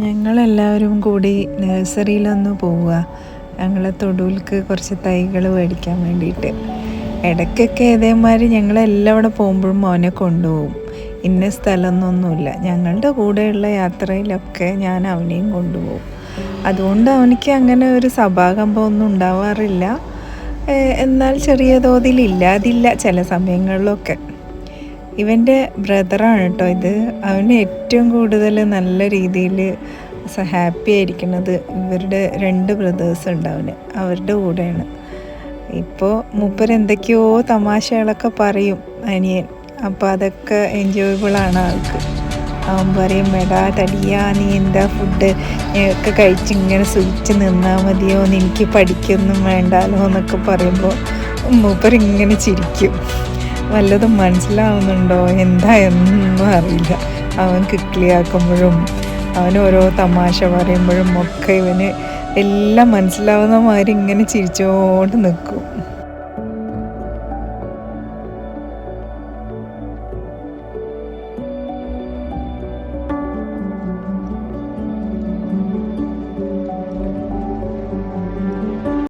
ഞങ്ങളെല്ലാവരും കൂടി നഴ്സറിയിലൊന്ന് പോവുക. ഞങ്ങളെ തൊടുവിൽക്ക് കുറച്ച് തൈകൾ മേടിക്കാൻ വേണ്ടിയിട്ട്. ഇടയ്ക്കൊക്കെ ഇതേമാതിരി ഞങ്ങളെല്ലാം അവിടെ പോകുമ്പോഴും മോനെ കൊണ്ടുപോകും. ഇന്ന സ്ഥലമൊന്നുമില്ല. ഞങ്ങളുടെ കൂടെയുള്ള യാത്രയിലൊക്കെ ഞാൻ അവനെയും കൊണ്ടുപോകും. അതുകൊണ്ട് അവനിക്ക് അങ്ങനെ ഒരു സഭാകമ്പമൊന്നും ഉണ്ടാവാറില്ല. എന്നാൽ ചെറിയ തോതിൽ ഇല്ലാതില്ല ചില സമയങ്ങളിലൊക്കെ. ഇവന്റെ ബ്രദറാണ് കേട്ടോ ഇത്. അവന് ഏറ്റവും കൂടുതൽ നല്ല രീതിയിൽ ഹാപ്പി ആയിരിക്കുന്നത് ഇവരുടെ രണ്ട് ബ്രദേഴ്സ് ഉണ്ട് അവന് അവരുടെ കൂടെയാണ്. ഇപ്പോൾ മൂപ്പർ എന്തൊക്കെയോ തമാശകളൊക്കെ പറയും അനിയൻ. അപ്പോൾ അതൊക്കെ എൻജോയബിളാണ് ആൾക്ക്. അവൻ പറയും എടാ തടിയാ നീ എന്താ ഫുഡ് ഒക്കെ കഴിച്ച് ഇങ്ങനെ സുഖിച്ച് നിന്നാൽ മതിയോ? എനിക്ക് പഠിക്കൊന്നും വേണ്ടാലോ? എന്നൊക്കെ പറയുമ്പോൾ മൂപ്പർ ഇങ്ങനെ ചിരിക്കും. വല്ലതും മനസ്സിലാവുന്നുണ്ടോ? എന്താ എന്നൊന്നും അറിയില്ല. അവൻ കിക്ലിയാക്കുമ്പോഴും അവൻ ഓരോ തമാശ പറയുമ്പോഴും ഒക്കെ ഇവന് എല്ലാം മനസ്സിലാവുന്ന മാതിരി ഇങ്ങനെ ചിരിച്ചുകൊണ്ട് നിൽക്കും